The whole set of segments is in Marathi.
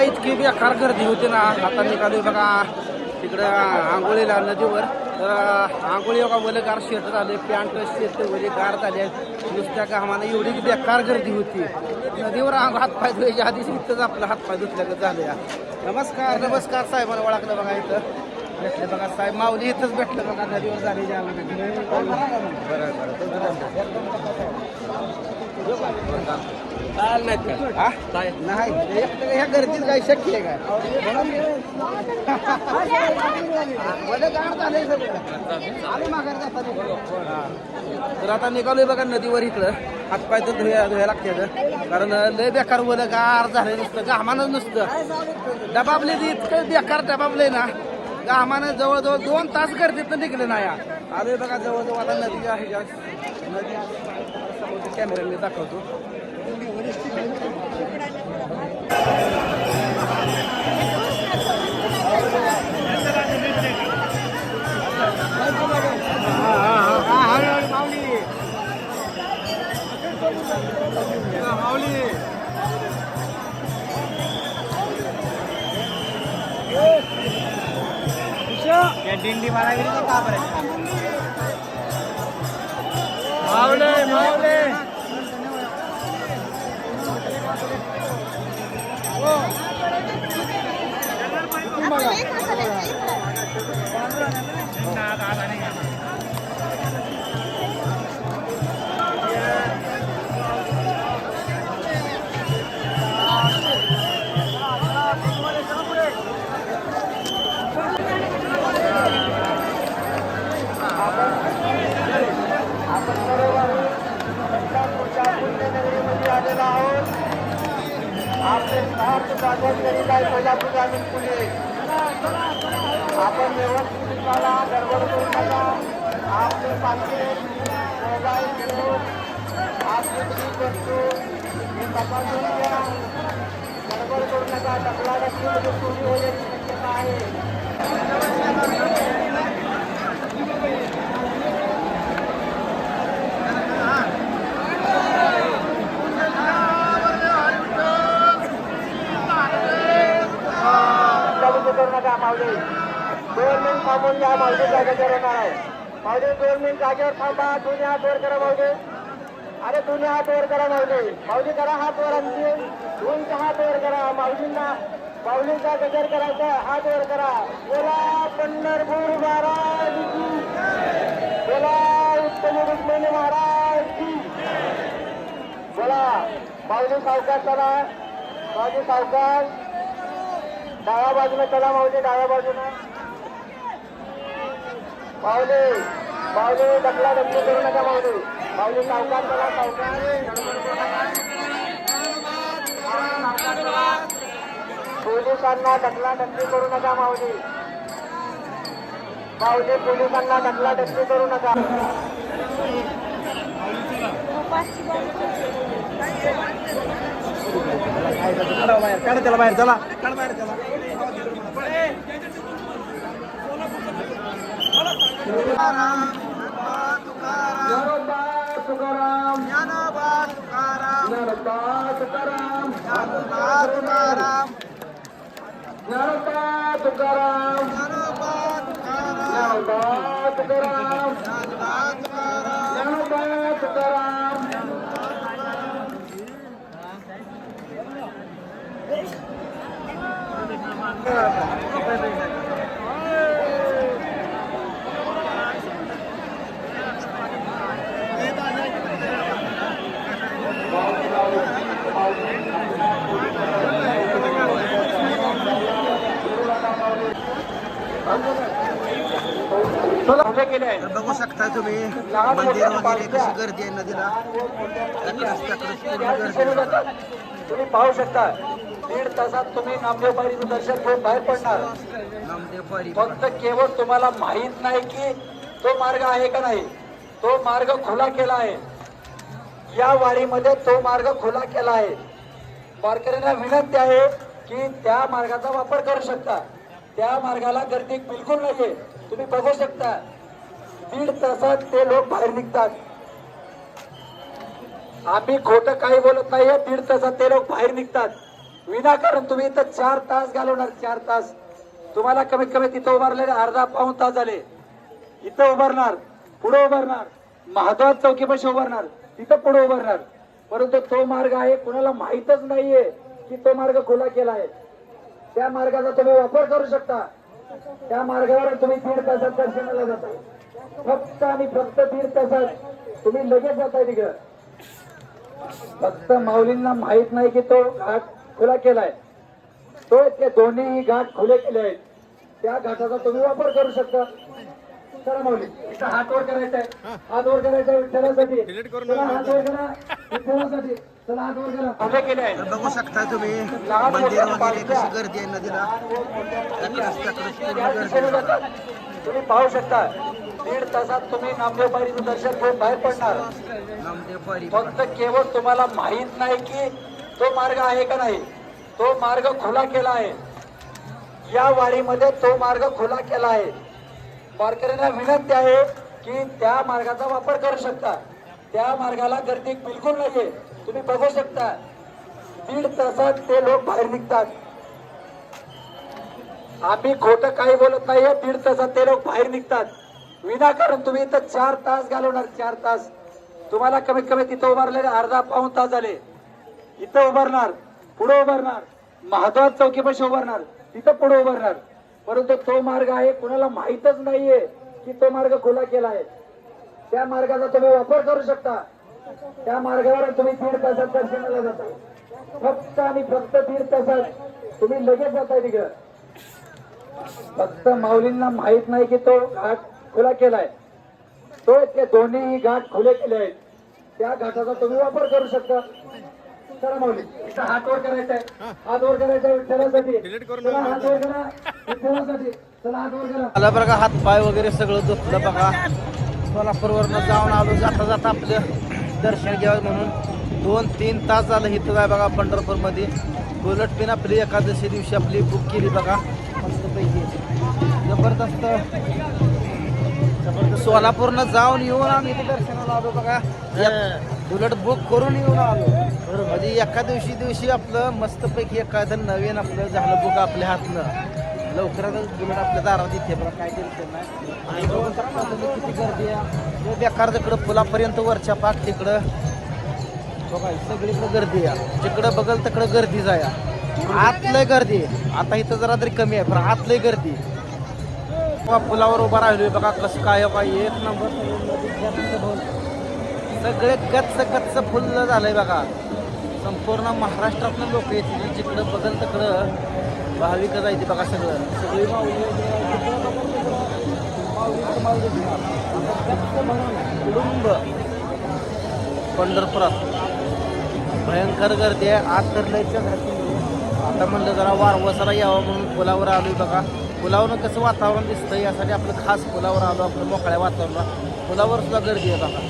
इतकी बेकार गर्दी होती ना. आता निघाली बघा. तिकडं आंघोळीला नदीवर. तर आंघोळी बघा वलगार शेत झाले पॅन्ट शेट वली गार झाले. नुसत्या कामाला एवढी बेकार गर्दी होती. नदीवर हात पाय धुवायच्या आधीच इथंच आपलं हातपाय धुतल्यागत झालं. या नमस्कार नमस्कार साहेबांना ओळखलं बघा इथं. भेटले बघा साहेब माऊली इथंच भेटलं बघा नदीवर झाले ज्या बरं बरं हा? नाही. एकटं ह्या गर्दीत शक्य आहे काय मला गाड झालंय सगळं. आले माघार जाताना. तर आता निघालोय बघा नदीवर इकडं. हातपाय तर धुया धुया लागते कारण लय बेकार वलं गार झालंय नुसतं घामानं नुसतं. डबाबले इतकं बेकार डबाबले ना. घामानं जवळजवळ दोन तास गर्दीत निघले नाही. या आलोय बघा जवळजवळ आता नदी आहे नदी कॅमेऱ्याने दाखवतो. दिंडी मारागिरीचं काम आहे मावले मावले. आलेला आहोत. आपले स्वार्थ स्वागत करीत आहे कोल्हापूर ग्रामीण पोलीस आपण व्यवस्थित झाला गडबड करू नका आपले पाकिट मोबाईल घेऊन आपली चूक वस्तू हे तपासून घ्या गडबड करू नका. ढकलाढकलीमध्ये चोरी होण्याची शक्यता आहे चालू करू नका माऊली. दोन मिनिट थांबून घ्या माऊली जागेवर येणार आहे. माऊली दोन मिनिट जागेवर थांबा. दोन्ही हात वर करा माऊली. अरे दोन्ही हात वर करा माऊली. माऊली करा हात वर आमची दोनचा हात वर करा. माऊलींना माऊलींचा गजर करायचा हात वर करा. बोला पंढरपूर महाराज बोला उत्तम रुक्मिणी महाराज बोला माऊली सावकाश चला. माऊली सावकाश डाव्या बाजूने चला मावली डाव्या बाजूने. माऊली माऊली डकला डकली करू नका माऊली. माऊली सावकार चला सावकार. पोलिसांना डकला डकली करू नका माऊली. माऊली पोलिसांना डकला डकली करू नका. काढ त्याला बाहेर चला. काढ बाहेर चला तुकाराम ज्ञानोबा तुकाराम ज्ञानोबा तुकाराम ज्ञानोबा तुकाराम ज्ञानोबा तुकाराम तर बघू शकता तुम्ही मंदिर वगैरे कशी गर्दी आहे नदीला. तुम्ही पाहू शकता दीड तासात तुम्ही नामदेव बारीचं दर्शन घेऊन बाहेर पडणार. नामदेव पारी फक्त केवळ तुम्हाला माहीत नाही की तो मार्ग आहे का नाही. तो मार्ग खुला केला आहे. या वारीमध्ये तो मार्ग खुला केला आहे. वारकऱ्यांना विनंती आहे की त्या मार्गाचा वापर करू शकता. त्या मार्गाला गर्दी बिलकुल नाहीये. तुम्ही बघू शकता दीड तासात ते लोक बाहेर निघतात. आम्ही खोटं काही बोलत नाहीये दीड तासात ते लोक बाहेर निघतात. विनाकारण तुम्ही इथं चार तास घालवणार चार तास. तुम्हाला कमीत कमी तिथं उभारलेले अर्धा पाऊन तास झाले. इथं उभारणार पुढे उभारणार. महाद्वार चौकीपाशी उभारणार तिथं पुढे उभारणार. परंतु तो मार्ग आहे कुणाला माहीतच नाहीये की तो मार्ग खुला केला आहे त्या मार्गाचा तुम्ही वापर करू शकता. त्या मार्गावर तुम्ही दीड तासात दर्शनाला जाता. फक्त आणि फक्त दीड तासात तुम्ही लगेच जाताय तिकडं. फक्त माऊलींना माहीत नाही की तो घाट खुला केलाय. तो ते दोन्ही घाट खुले केले आहेत. त्या घाटाचा तुम्ही वापर करू शकता. चला माऊली इथं हात वर करायचा आहे हात वर करायचा विठ्ठलासाठी. चला हात वर करा विठ्ठलासाठी. चला हात वर करा. खुले केले आहेत. तर बघू शकता तुम्ही मंदिर वगैरे कशी गर्दी आहे नदीला. तुम्ही पाहू शकता. दीड तासात तुम्ही नामदेव दर्शन घेऊन बाहेर पडणार. फक्त केवळ तुम्हाला माहीत नाही की तो मार्ग आहे का नाही. तो मार्ग खुला केला आहे. या वारीमध्ये तो मार्ग खुला केला आहे. वारकऱ्यांना विनंती आहे की त्या मार्गाचा वापर करू शकता. त्या मार्गाला गर्दी बिलकुल नाहीये. तुम्ही बघू शकता. दीड तासात ते लोक बाहेर निघतात. आम्ही खोटं काही बोलत नाहीये. दीड तासात ते लोक बाहेर निघतात. विनाकारण तुम्ही इथं चार तास घालवणार चार तास. तुम्हाला कमीत कमी तिथं उभारले अर्धा पाऊन तास झाले. इथं उभारणार पुढे उभारणार. महाद्वार चौकीपाशी उभारणार तिथं पुढे उभारणार. परंतु तो मार्ग आहे कुणाला माहीतच नाहीये की तो मार्ग खुला केला आहे त्या मार्गाचा तुम्ही वापर करू शकता. त्या मार्गावर तुम्ही दीड तासात दर्शनाला जाता. फक्त आणि फक्त दीड तासात तुम्ही लगेच जाताय तिकडं. फक्त माऊलींना माहीत नाही की तो घाट खुला केलाय. तो ते दोन्ही घाट खुले केले आहेत. त्या घाटाचा तुम्ही वापर करू शकता. चला माऊली इथं हात वर करायचा आहे. हात वर करायचा आहे विठ्ठलासाठी. चला हात वर करा विठ्ठलासाठी. चला हात वर करा. मला बघा हात पाय वगैरे सगळं दुखलं बघा. सोलापूरवरनं जाऊन आलो जाता जाता आपलं दर्शन घ्यावं म्हणून. दोन तीन तास झालं इथं आहे बघा पंढरपूरमध्ये. बुलट पिन आपली एकादशी दिवशी आपली बुक केली बघा. मस्तपैकी जबरदस्त. सोलापूरनं जाऊन येऊन आम्ही इथे दर्शनाला आलो बघा. बुलेट बुक करून येऊन आलो. म्हणजे एका दिवशी दिवशी आपलं मस्तपैकी एखादं नवीन आपलं झालं बुक आपल्या हातनं. लवकरातच बुलेट आपल्या दारात येते बघा काय टेन्शन नाही. किती गर्दी आहे. बेकार तिकडं पुलापर्यंत वरच्या पाक तिकडं. बघा सगळीकडे गर्दी आहे. जिकडं बघल तिकडं गर्दीच आहे आतलंय गर्दी. आता इथं जरा तरी कमी आहे पण आतलंय गर्दी. पुलावर उभा राहिलोय बघा कसं काय काय एक नंबर. सगळे गच्च गच्च फुल्ल झालंय बघा. संपूर्ण महाराष्ट्रातनं लोक येतील जिकडं बघल तिकडं भाविक जायचे बघा सगळं. सगळी कुटुंब. पंढरपुरात. भयंकर गर्दी आहे. आज तर लयच आता म्हणलं जरा वारवसाला यावं म्हणून पुलावर आलोय बघा. पुलावरनं कसं वातावरण दिसतं यासाठी आपलं खास पुलावर आलो आपलं मोकळ्या वातावरणात. पुलावर सुद्धा गर्दी आहे बघा.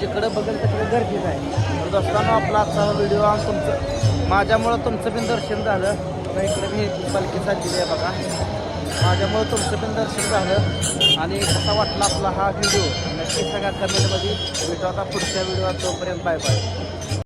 जिकडं बघेल तिकडे गर्दीच आहे. तर दोस्तांनो आपला आजचा व्हिडिओ आणि तुमचं माझ्यामुळं तुमचं पण दर्शन झालं. बघा इकडे मी पालखी साधलेली आहे बघा. माझ्यामुळं तुमचं पण दर्शन झालं. आणि कसा वाटला आपला हा व्हिडिओ? नक्की सगळ्या कमेंटमध्ये. भेटू आता पुढच्या व्हिडिओ तोपर्यंत बाय बाय.